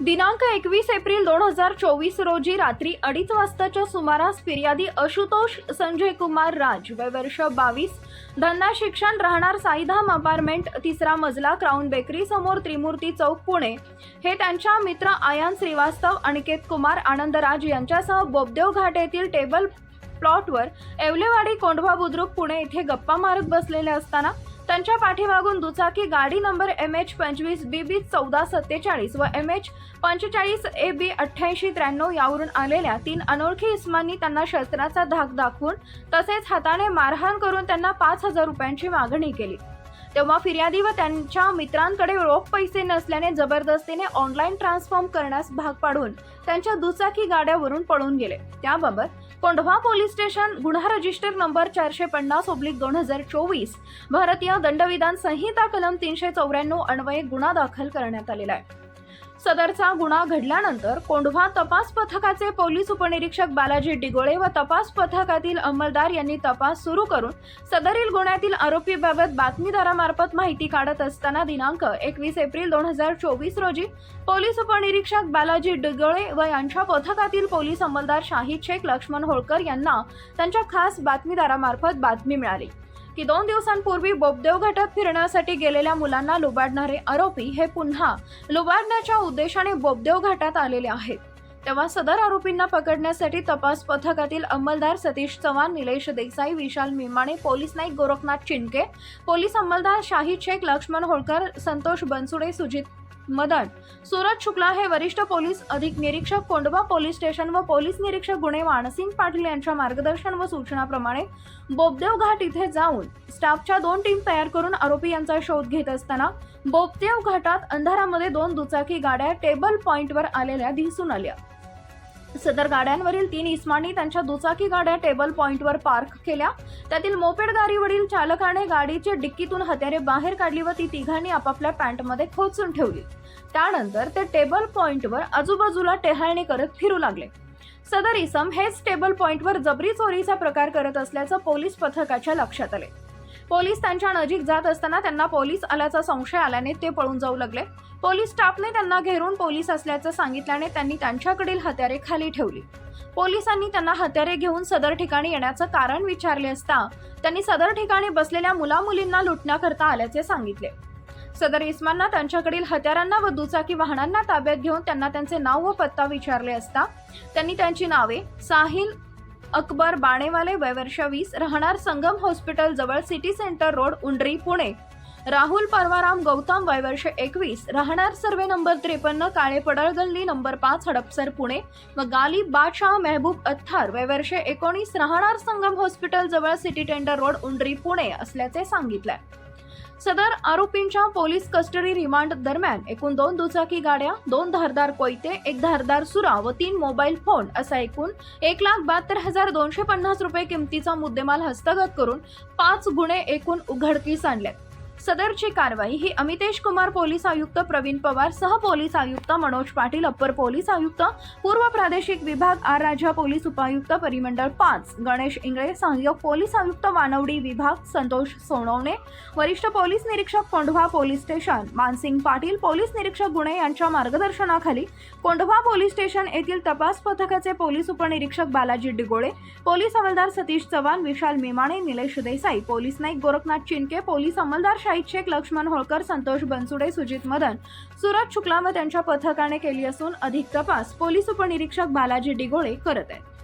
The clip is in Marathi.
दिनांक एकवीस एप्रिल दोन हजार चोवीस रोजी रात्री अडीच वाजताच्या सुमारास फिर्यादी आशुतोष संजय कुमार राज वय वर्ष बावीस धंदा शिक्षण राहणार साईधाम अपार्टमेंट तिसरा मजला क्राऊन बेकरी समोर त्रिमूर्ती चौक पुणे. हे त्यांच्या मित्र आयान श्रीवास्तव अनिकेत कुमार आनंदराज यांच्यासह बोबदेव घाट येथील टेबल प्लॉटवर एवलेवाडी कोंढवा बुद्रुक पुणे येथे गप्पा मारत बसलेले असताना त्यांच्या पाठीमागून दुचाकी गाडी नंबर एम एच पंचवीस बी बी चौदा सत्तेचाळीस व एम एच पंचेचाळीस ए बी अठ्ठ्याऐंशी त्र्याण्णव यावरून आलेल्या तीन अनोळखी इस्मांनी त्यांना शस्त्राचा धाक दाखवून तसेच हाताने मारहाण करून त्यांना पाच हजार रुपयांची मागणी केली. तेव्हा फिर्यादी व त्यांच्या मित्रांकडे रोख पैसे नसल्याने जबरदस्तीने ऑनलाईन ट्रान्सफॉर्म करण्यास भाग पाडून त्यांच्या दुचाकी गाड्यावरून पळून गेले. त्याबाबत कोंढवा पोलीस स्टेशन गुन्हा रजिस्टर नंबर चारशे पन्नास ओब्लिक दोन हजार चोवीस भारतीय दंडविधान संहिता कलम तीनशे चौऱ्याण्णव अन्वये गुन्हा दाखल करण्यात आलेला आहे. सदरचा गुन्हा घडल्यानंतर कोंढवा तपास पथकाचे पोलीस उपनिरीक्षक बालाजी डिगोळे व तपास पथकातील अंमलदार यांनी तपास सुरू करून सदरील गुन्ह्यातील आरोपीबाबत बातमीदारामार्फत माहिती काढत असताना दिनांक एकवीस एप्रिल दोन हजार चोवीस रोजी पोलीस उपनिरीक्षक बालाजी डिगोळे व यांच्या पथकातील पोलीस अंमलदार शाहिद शेख लक्ष्मण होळकर यांना त्यांच्या खास बातमीदारामार्फत बातमी मिळाली. की दोन दिवसांपूर्वी बोबदेव घाटात फिरण्यासाठी गेलेल्या मुलांना लुबाडणारे आरोपी हे पुन्हा लुबाडण्याच्या उद्देशाने बोबदेव घाटात आलेले आहेत. तेव्हा सदर आरोपींना पकडण्यासाठी तपास पथकातील अंमलदार सतीश चव्हाण निलेश देसाई विशाल मिमाणे पोलीस नाईक गोरखनाथ चिंडके पोलीस अंमलदार शाही शेख लक्ष्मण होळकर संतोष बनसुडे सुजित मदन सूरज शुक्ला हे वरिष्ठ पोलीस अधिक निरीक्षक कोंडवा पोलीस स्टेशन व पोलीस निरीक्षक गुणे वाणसिंग पाटील यांच्या मार्गदर्शन व सूचनाप्रमाणे बोबदेव घाट इथे जाऊन स्टाफच्या दोन टीम तयार करून आरोपी यांचा शोध घेत असताना बोबदेव घाटात अंधारामध्ये दोन दुचाकी गाड्या टेबल पॉइंटवर आलेल्या दिसून आल्या. सदर गाड्यांवरील तीन इस्मांनी त्यांच्या दुचाकी गाड्या टेबल पॉइंटवर पार्क केल्या. त्यातील मोपेड गाडीवरील चालकाने गाडीच्या डिक्कीतून हत्यारे बाहेर काढली व ती तिघांनी आपापल्या पॅन्टमध्ये खोचून ठेवली. त्यानंतर ते टेबल पॉइंटवर आजूबाजूला टेहाळणी करत फिरू लागले. सदर इसम हेच टेबल पॉइंटवर जबरी चोरीचा प्रकार करत असल्याचं पोलीस पथकाच्या लक्षात आले. पोलीस त्यांच्या नजीक जात असताना त्यांना पोलीस आल्याचा संशय आल्याने ते पळून जाऊ लागले. पोलीस स्टाफने त्यांना घेरून पोलीस असल्याचं सांगितल्याने त्यांनी त्यांच्याकडील हत्यारे खाली ठेवली. पोलिसांनी त्यांना हत्यारे घेऊन सदर ठिकाणी येण्याचं कारण विचारले असता त्यांनी सदर ठिकाणी बसलेल्या मुलामुलींना लुटण्याकरता आल्याचे सांगितले. सदर इस्मांना त्यांच्याकडील हत्यारांना व दुचाकी वाहनांना ताब्यात घेऊन त्यांना त्यांचे नाव व पत्ता विचारले असता त्यांनी त्यांची नावे साहिल अकबर बाणेवाले वयवर्ष वीस राहणार संगम हॉस्पिटल जवळ city centre road Undri Pune Rahul Parvaram Gautam वयवर्ष एकवीस. राहणार सर्वे नंबर त्रेपन्न काळे पडळ गल्ली नंबर पाच हडपसर पुणे. व गाली बादशाह मेहबूब अत्थार वयवर्ष एकोणीस. राहणार संगम हॉस्पिटल जवळ city centre road Undri Pune असल्याचे सांगितले सदर आरोपींच्या पोलीस कस्टडी रिमांड दरम्यान एकूण दोन दुचाकी गाड्या दोन धारदार कोयते एक धारदार सुरा व तीन मोबाईल फोन असा एकूण एक लाख बहात्तर हजार दोनशे पन्नास रुपये किमतीचा मुद्देमाल हस्तगत करून पाच गुन्हे एकूण उघडकीस आणले सदरची कारवाई ही अमितेश कुमार पोलीस आयुक्त प्रवीण पवार सह पोलीस आयुक्त मनोज पाटील अप्पर पोलीस आयुक्त पूर्व प्रादेशिक विभाग आर राजा पोलीस उपायुक्त परिमंडळ पाच गणेश इंगळे सहाय्यक पोलीस आयुक्त वानवडी विभाग संतोष सोनवणे वरिष्ठ पोलीस निरीक्षक Kondhwa police station Mansing Patil police निरीक्षक गुणे यांच्या मार्गदर्शनाखाली कोंढवा पोलीस स्टेशन येथील तपास पथकाचे पोलीस उपनिरीक्षक बालाजी डिगोळे पोलीस हवालदार सतीश चव्हाण विशाल मेमाणे निलेश देसाई पोलीस नाईक गोरखनाथ चिनके पोलीस अंमलदार शाहिद शेख लक्ष्मण होळकर संतोष बनसुडे सुजित मदन. सुरज शुक्ला व त्यांच्या पथकाने केली असून अधिक तपास. पोलीस उपनिरीक्षक बालाजी डिगोळे करत आहेत.